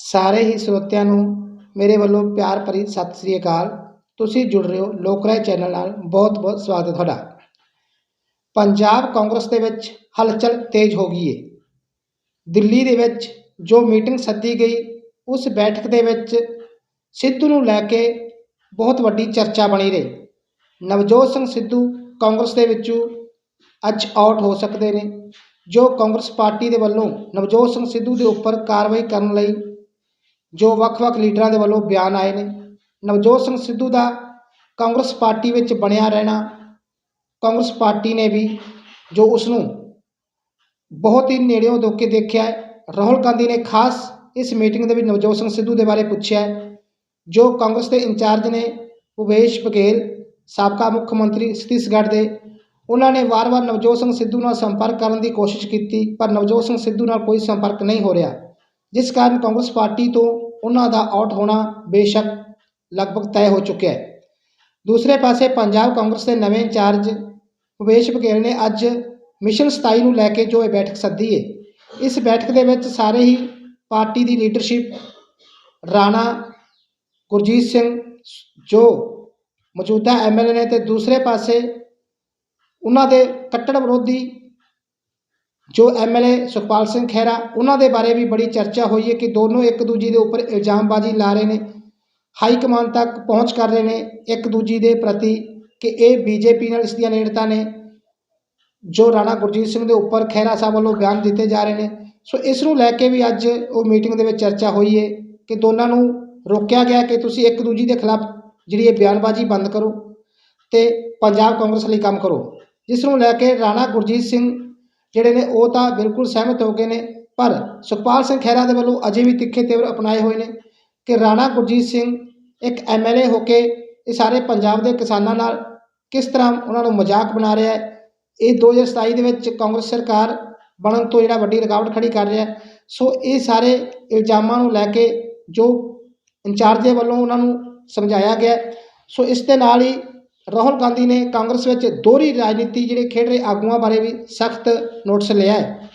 ਸਾਰੇ ਹੀ ਸਰੋਤਿਆਂ ਨੂੰ ਮੇਰੇ ਵੱਲੋਂ ਪਿਆਰ ਭਰੀ ਸਤਿ ਸ੍ਰੀ ਅਕਾਲ। ਤੁਸੀਂ ਜੁੜ ਰਹੇ ਹੋ ਲੋਕ ਰਾਏ ਚੈਨਲ ਨਾਲ। ਬਹੁਤ ਬਹੁਤ ਸਵਾਗਤ ਹੈ ਤੁਹਾਡਾ। ਪੰਜਾਬ ਕਾਂਗਰਸ ਦੇ ਵਿੱਚ ਹਲਚਲ ਤੇਜ਼ ਹੋ ਗਈ ਹੈ ਦਿੱਲੀ ਦੇ ਵਿੱਚ ਜੋ ਮੀਟਿੰਗ ਸੱਦੀ ਗਈ, ਉਸ ਬੈਠਕ ਦੇ ਵਿੱਚ ਸਿੱਧੂ ਨੂੰ ਲੈ ਕੇ ਬਹੁਤ ਵੱਡੀ ਚਰਚਾ ਬਣੀ ਰਹੀ। ਨਵਜੋਤ ਸਿੰਘ ਸਿੱਧੂ ਕਾਂਗਰਸ ਦੇ ਵਿੱਚੋਂ ਅੱਜ ਆਊਟ ਹੋ ਸਕਦੇ ਨੇ। ਜੋ ਕਾਂਗਰਸ ਪਾਰਟੀ ਦੇ ਵੱਲੋਂ ਨਵਜੋਤ ਸਿੰਘ ਸਿੱਧੂ ਦੇ ਉੱਪਰ ਕਾਰਵਾਈ ਕਰਨ ਲਈ ਜੋ ਵੱਖ-ਵੱਖ ਲੀਡਰਾਂ ਦੇ ਵੱਲੋਂ ਬਿਆਨ ਆਏ ਨੇ। ਨਵਜੋਤ ਸਿੰਘ ਸਿੱਧੂ ਦਾ ਕਾਂਗਰਸ ਪਾਰਟੀ ਵਿੱਚ ਬਣਿਆ ਰਹਿਣਾ, ਕਾਂਗਰਸ ਪਾਰਟੀ ਨੇ ਵੀ ਜੋ ਉਸ ਨੂੰ ਬਹੁਤ ਹੀ ਨੇੜਿਓਂ ਦੋ ਕੇ ਦੇਖਿਆ ਹੈ, ਰਾਹੁਲ ਗਾਂਧੀ ਨੇ ਖਾਸ ਇਸ ਮੀਟਿੰਗ ਦੇ ਵਿੱਚ ਨਵਜੋਤ ਸਿੰਘ ਸਿੱਧੂ ਦੇ ਬਾਰੇ ਪੁੱਛਿਆ ਜੋ ਕਾਂਗਰਸ ਦੇ ਇੰਚਾਰਜ ਨੇ ਭੁਪੇਸ਼ ਬਘੇਲ, ਸਾਬਕਾ ਮੁੱਖ ਮੰਤਰੀ ਛੱਤੀਸਗੜ੍ਹ ਦੇ, ਉਹਨਾਂ ਨੇ ਵਾਰ-ਵਾਰ ਨਵਜੋਤ ਸਿੰਘ ਸਿੱਧੂ ਨਾਲ ਸੰਪਰਕ ਕਰਨ ਦੀ ਕੋਸ਼ਿਸ਼ ਕੀਤੀ, ਪਰ ਨਵਜੋਤ ਸਿੰਘ ਸਿੱਧੂ ਨਾਲ ਕੋਈ ਸੰਪਰਕ ਨਹੀਂ ਹੋ ਰਿਹਾ। ਜਿਸ ਕਾਰਨ ਕਾਂਗਰਸ ਪਾਰਟੀ ਤੋਂ ਉਹਨਾਂ ਦਾ ਆਊਟ ਹੋਣਾ ਬੇਸ਼ੱਕ ਲਗਭਗ ਤੈਅ ਹੋ ਚੁੱਕਿਆ ਹੈ। ਦੂਸਰੇ ਪਾਸੇ ਪੰਜਾਬ ਕਾਂਗਰਸ ਦੇ ਨਵੇਂ ਇੰਚਾਰਜ ਭੁਪੇਸ਼ ਬਘੇਲ ਨੇ ਅੱਜ ਮਿਸ਼ਨ 27 ਨੂੰ ਲੈ ਕੇ ਜੋ ਇਹ ਬੈਠਕ ਸੱਦੀ ਹੈ, ਇਸ ਬੈਠਕ ਦੇ ਵਿੱਚ ਸਾਰੇ ਹੀ ਪਾਰਟੀ ਦੀ ਲੀਡਰਸ਼ਿਪ ਰਾਣਾ ਗੁਰਜੀਤ ਸਿੰਘ ਜੋ ਮੌਜੂਦਾ ਐਮਐਲਏ ਨੇ ਤੇ ਦੂਸਰੇ ਪਾਸੇ ਉਹਨਾਂ ਦੇ ਕੱਟੜ ਵਿਰੋਧੀ ਜੋ ਐਮਐਲਏ ਸੁਖਪਾਲ ਸਿੰਘ ਖਹਿਰਾ, ਉਹਨਾਂ ਦੇ ਬਾਰੇ ਵੀ ਬੜੀ ਚਰਚਾ ਹੋਈ ਹੈ ਕਿ ਦੋਨੋਂ ਇੱਕ ਦੂਜੀ ਦੇ ਉੱਪਰ ਇਲਜ਼ਾਮਬਾਜ਼ੀ ਲਾ ਰਹੇ ਨੇ, ਹਾਈ ਕਮਾਨ ਤੱਕ ਪਹੁੰਚ ਕਰ ਰਹੇ ਨੇ, ਇੱਕ ਦੂਜੀ ਦੇ ਪ੍ਰਤੀ ਕਿ ਇਹ ਬੀਜੇਪੀ ਨਾਲ ਇਸ ਦੀਆਂ ਨੇੜਤਾ ਨੇ, ਜੋ ਰਾਣਾ ਗੁਰਜੀਤ ਸਿੰਘ ਦੇ ਉੱਪਰ ਖਹਿਰਾ ਸਾਹਿਬ ਵੱਲੋਂ ਬਿਆਨ ਦਿੱਤੇ ਜਾ ਰਹੇ ਨੇ। ਸੋ ਇਸ ਨੂੰ ਲੈ ਕੇ ਵੀ ਅੱਜ ਉਹ ਮੀਟਿੰਗ ਦੇ ਵਿੱਚ ਚਰਚਾ ਹੋਈ ਹੈ ਕਿ ਦੋਨਾਂ ਨੂੰ ਰੋਕਿਆ ਗਿਆ ਕਿ ਤੁਸੀਂ ਇੱਕ ਦੂਜੀ ਦੇ ਖਿਲਾਫ ਜਿਹੜੀ ਇਹ ਬਿਆਨਬਾਜ਼ੀ ਬੰਦ ਕਰੋ ਤੇ ਪੰਜਾਬ ਕਾਂਗਰਸ ਲਈ ਕੰਮ ਕਰੋ। ਜਿਸ ਨੂੰ ਲੈ ਕੇ ਰਾਣਾ ਗੁਰਜੀਤ ਸਿੰਘ ਜਿਹੜੇ ਨੇ ਉਹ ਤਾਂ ਬਿਲਕੁਲ ਸਹਿਮਤ ਹੋ ਗਏ ਨੇ, ਪਰ ਸੁਖਪਾਲ ਸਿੰਘ ਖਹਿਰਾ ਦੇ ਵੱਲੋਂ ਅਜੇ ਵੀ ਤਿੱਖੇ ਤੇਵਰ ਅਪਣਾਏ ਹੋਏ ਨੇ ਕਿ ਰਾਣਾ ਗੁਰਜੀਤ ਸਿੰਘ ਇੱਕ ਐਮਐਲਏ ਹੋ ਕੇ ਇਹ ਸਾਰੇ ਪੰਜਾਬ ਦੇ ਕਿਸਾਨਾਂ ਨਾਲ ਕਿਸ ਤਰ੍ਹਾਂ ਉਹਨਾਂ ਨੂੰ ਮਜ਼ਾਕ ਬਣਾ ਰਿਹਾ ਹੈ, ਇਹ 2027 ਦੇ ਵਿੱਚ ਕਾਂਗਰਸ ਸਰਕਾਰ ਬਣਨ ਤੋਂ ਜਿਹੜਾ ਵੱਡੀ ਰੁਕਾਵਟ ਖੜੀ ਕਰ ਰਿਹਾ ਸੋ ਇਹ ਸਾਰੇ ਇਲਜ਼ਾਮਾਂ ਨੂੰ ਲੈ ਕੇ ਜੋ ਇੰਚਾਰਜ ਦੇ ਵੱਲੋਂ ਉਹਨਾਂ ਨੂੰ ਸਮਝਾਇਆ ਗਿਆ ਸੋ ਇਸ ਦੇ ਨਾਲ ਹੀ ਰਾਹੁਲ ਗਾਂਧੀ ਨੇ ਕਾਂਗਰਸ ਵਿੱਚ ਦੋਹਰੀ ਰਾਜਨੀਤੀ ਜਿਹੜੇ ਖੇਡ ਰਹੇ ਆਗੂਆਂ ਬਾਰੇ ਵੀ ਸਖਤ ਨੋਟਿਸ ਲਿਆ ਹੈ।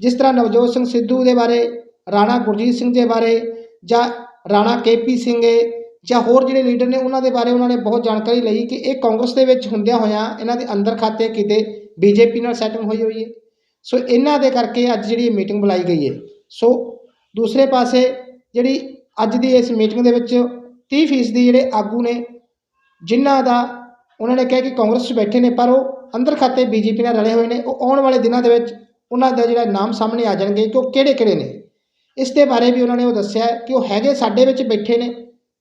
ਜਿਸ ਤਰ੍ਹਾਂ ਨਵਜੋਤ ਸਿੰਘ ਸਿੱਧੂ ਦੇ ਬਾਰੇ, ਰਾਣਾ ਗੁਰਜੀਤ ਸਿੰਘ ਦੇ ਬਾਰੇ ਜਾਂ ਰਾਣਾ ਕੇਪੀ ਸਿੰਘ ਹੈ ਜਾਂ ਹੋਰ ਜਿਹੜੇ ਲੀਡਰ ਨੇ ਉਹਨਾਂ ਦੇ ਬਾਰੇ ਉਹਨਾਂ ਨੇ ਬਹੁਤ ਜਾਣਕਾਰੀ ਲਈ ਕਿ ਇਹ ਕਾਂਗਰਸ ਦੇ ਵਿੱਚ ਹੁੰਦਿਆਂ ਹੋਇਆਂ ਇਹਨਾਂ ਦੇ ਅੰਦਰ ਖਾਤੇ ਕਿਤੇ ਬੀਜੇਪੀ ਨਾਲ ਸੈਟਿੰਗ ਹੋਈ ਹੋਈ ਹੈ। ਸੋ ਇਹਨਾਂ ਦੇ ਕਰਕੇ ਅੱਜ ਜਿਹੜੀ ਮੀਟਿੰਗ ਬੁਲਾਈ ਗਈ ਹੈ। ਸੋ ਦੂਸਰੇ ਪਾਸੇ ਜਿਹੜੀ ਅੱਜ ਦੀ ਇਸ ਮੀਟਿੰਗ ਦੇ ਵਿੱਚ 30 ਫੀਸਦੀ ਜਿਹੜੇ ਆਗੂ ਨੇ, ਜਿਨ੍ਹਾਂ ਦਾ ਉਹਨਾਂ ਨੇ ਕਿਹਾ ਕਿ ਕਾਂਗਰਸ 'ਚ ਬੈਠੇ ਨੇ, ਪਰ ਉਹ ਅੰਦਰ ਖਾਤੇ ਬੀਜੇਪੀ ਨਾਲ ਰਲੇ ਹੋਏ ਨੇ। ਉਹ ਆਉਣ ਵਾਲੇ ਦਿਨਾਂ ਦੇ ਵਿੱਚ ਉਹਨਾਂ ਦਾ ਜਿਹੜਾ ਨਾਮ ਸਾਹਮਣੇ ਆ ਜਾਣਗੇ ਕਿ ਉਹ ਕਿਹੜੇ ਕਿਹੜੇ ਨੇ। ਇਸ ਦੇ ਬਾਰੇ ਵੀ ਉਹਨਾਂ ਨੇ ਉਹ ਦੱਸਿਆ ਕਿ ਉਹ ਹੈਗੇ ਸਾਡੇ ਵਿੱਚ ਬੈਠੇ ਨੇ,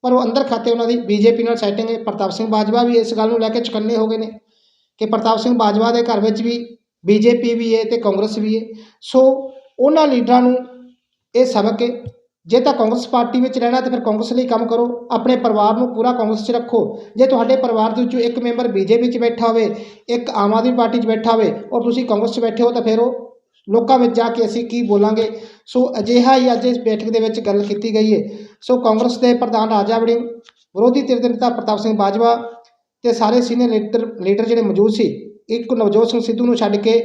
ਪਰ ਉਹ ਅੰਦਰ ਖਾਤੇ ਉਹਨਾਂ ਦੀ ਬੀਜੇਪੀ ਨਾਲ ਸੈਟਿੰਗ ਹੈ। ਪ੍ਰਤਾਪ ਸਿੰਘ ਬਾਜਵਾ ਵੀ ਇਸ ਗੱਲ ਨੂੰ ਲੈ ਕੇ ਚੁਕੰਨੇ ਹੋ ਗਏ ਨੇ ਕਿ ਪ੍ਰਤਾਪ ਸਿੰਘ ਬਾਜਵਾ ਦੇ ਘਰ ਵਿੱਚ ਵੀ ਬੀਜੇਪੀ ਵੀ ਹੈ ਤੇ ਕਾਂਗਰਸ ਵੀ ਹੈ। ਸੋ ਉਹਨਾਂ ਲੀਡਰਾਂ ਨੂੰ ਇਹ ਸਬਕ ਹੈ ਜੇ ਤਾਂ ਕਾਂਗਰਸ ਪਾਰਟੀ ਵਿੱਚ ਰਹਿਣਾ ਤਾਂ ਫਿਰ ਕਾਂਗਰਸ ਲਈ ਕੰਮ ਕਰੋ, ਆਪਣੇ ਪਰਿਵਾਰ ਨੂੰ ਪੂਰਾ ਕਾਂਗਰਸ 'ਚ ਰੱਖੋ। ਜੇ ਤੁਹਾਡੇ ਪਰਿਵਾਰ ਦੇ ਵਿੱਚੋਂ ਇੱਕ ਮੈਂਬਰ ਬੀਜੇਪੀ 'ਚ ਬੈਠਾ ਹੋਵੇ, ਇੱਕ ਆਮ ਆਦਮੀ ਪਾਰਟੀ 'ਚ ਬੈਠਾ ਹੋਵੇ ਔਰ ਤੁਸੀਂ ਕਾਂਗਰਸ 'ਚ ਬੈਠੇ ਹੋ ਤਾਂ ਫਿਰ ਉਹ ਲੋਕਾਂ ਵਿੱਚ ਜਾ ਕੇ ਅਸੀਂ ਕੀ ਬੋਲਾਂਗੇ? ਸੋ ਅਜਿਹਾ ਹੀ ਅੱਜ ਇਸ ਬੈਠਕ ਦੇ ਵਿੱਚ ਗੱਲ ਕੀਤੀ ਗਈ ਹੈ। ਸੋ ਕਾਂਗਰਸ ਦੇ ਪ੍ਰਧਾਨ ਰਾਜਾ ਵੜਿੰਗ, ਵਿਰੋਧੀ ਧਿਰ ਦੇ ਨੇਤਾ ਪ੍ਰਤਾਪ ਸਿੰਘ ਬਾਜਵਾ ਤੇ ਸਾਰੇ ਸੀਨੀਅਰ ਲੀਡਰ ਲੀਡਰ ਜਿਹੜੇ ਮੌਜੂਦ ਸੀ, ਇੱਕ ਨਵਜੋਤ ਸਿੰਘ ਸਿੱਧੂ ਨੂੰ ਛੱਡ ਕੇ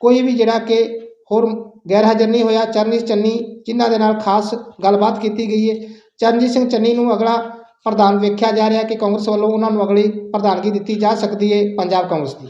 ਕੋਈ ਵੀ ਜਿਹੜਾ ਕਿ ਹੋਰ ਗੈਰ ਹਾਜ਼ਰ ਨਹੀਂ ਹੋਇਆ। ਚਰਨਜੀਤ ਚੰਨੀ ਜਿਨ੍ਹਾਂ ਦੇ ਨਾਲ ਖਾਸ ਗੱਲਬਾਤ ਕੀਤੀ ਗਈ ਹੈ। ਚਰਨਜੀਤ ਸਿੰਘ ਚੰਨੀ ਨੂੰ ਅਗਲਾ ਪ੍ਰਧਾਨ ਵੇਖਿਆ ਜਾ ਰਿਹਾ ਕਿ ਕਾਂਗਰਸ ਵੱਲੋਂ ਉਹਨਾਂ ਨੂੰ ਅਗਲੀ ਪ੍ਰਧਾਨਗੀ ਦਿੱਤੀ ਜਾ ਸਕਦੀ ਹੈ ਪੰਜਾਬ ਕਾਂਗਰਸ ਦੀ।